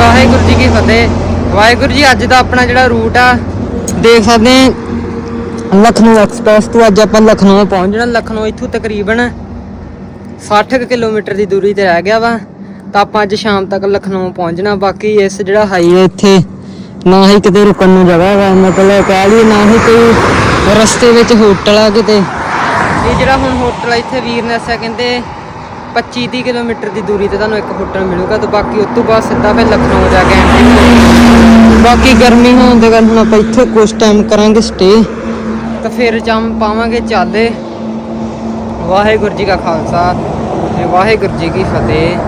ਵਾਹਿਗੁਰੂ ਜੀ ਕੀ ਫਤਿਹ। ਵਾਹਿਗੁਰੂ ਜੀ, ਅੱਜ ਦਾ ਆਪਣਾ ਜਿਹੜਾ ਰੂਟ ਆ, ਦੇਖ ਸਕਦੇ ਹਾਂ, ਲਖਨਊ ਐਕਸਪ੍ਰੈਸ ਤੋਂ ਅੱਜ ਆਪਾਂ ਲਖਨਊ ਪਹੁੰਚ ਜਾਣਾ। ਲਖਨਊ ਇੱਥੋਂ ਤਕਰੀਬਨ 60 ਕੁ ਕਿਲੋਮੀਟਰ ਦੀ ਦੂਰੀ ਤੇ ਰਹਿ ਗਿਆ ਵਾ। ਤਾਂ ਆਪਾਂ ਅੱਜ ਸ਼ਾਮ ਤੱਕ ਲਖਨਊ ਪਹੁੰਚਣਾ ਬਾਕੀ ਇਸ ਜਿਹੜਾ ਹਾਈਵੇ ਇੱਥੇ, ਨਾ ਹੀ ਕਿਤੇ ਰੁਕਣ ਨੂੰ ਜਗ੍ਹਾ ਵਾ। ਮਤਲਬ ਕਹਿ ਲਈ ਨਾ ਹੀ ਕੋਈ ਰਸਤੇ ਵਿੱਚ ਹੋਟਲ ਆ ਕਿਤੇ। ਇਹ ਜਿਹੜਾ ਹੁਣ ਹੋਟਲ ਆ, ਇੱਥੇ ਵੀਰ ਨੇ ਕਹਿੰਦੇ 25 30 ਕਿਲੋਮੀਟਰ ਦੀ ਦੂਰੀ ਤੇ ਤੁਹਾਨੂੰ ਇੱਕ ਹੋਟਲ ਮਿਲੂਗਾ ਤੇ ਬਾਕੀ ਉਸ ਤੋਂ ਬਾਅਦ ਸਿੱਧਾ ਫਿਰ ਲਖਨਊ ਜਾ ਕੇ ਐਂਟਰੀ ਬਾਕੀ ਗਰਮੀ ਹੋਣ ਦੇ ਕਾਰਨ ਹੁਣ ਆਪਾਂ ਇੱਥੇ ਕੁਝ ਟਾਈਮ ਕਰਾਂਗੇ ਸਟੇ ਤਾਂ ਫਿਰ ਚਮ ਪਾਵਾਂਗੇ ਚਾਲੇ। ਵਾਹਿਗੁਰੂ ਜੀ ਕਾ ਖਾਲਸਾ ਤੇ ਵਾਹਿਗੁਰੂ ਜੀ ਕੀ ਫਤਿਹ।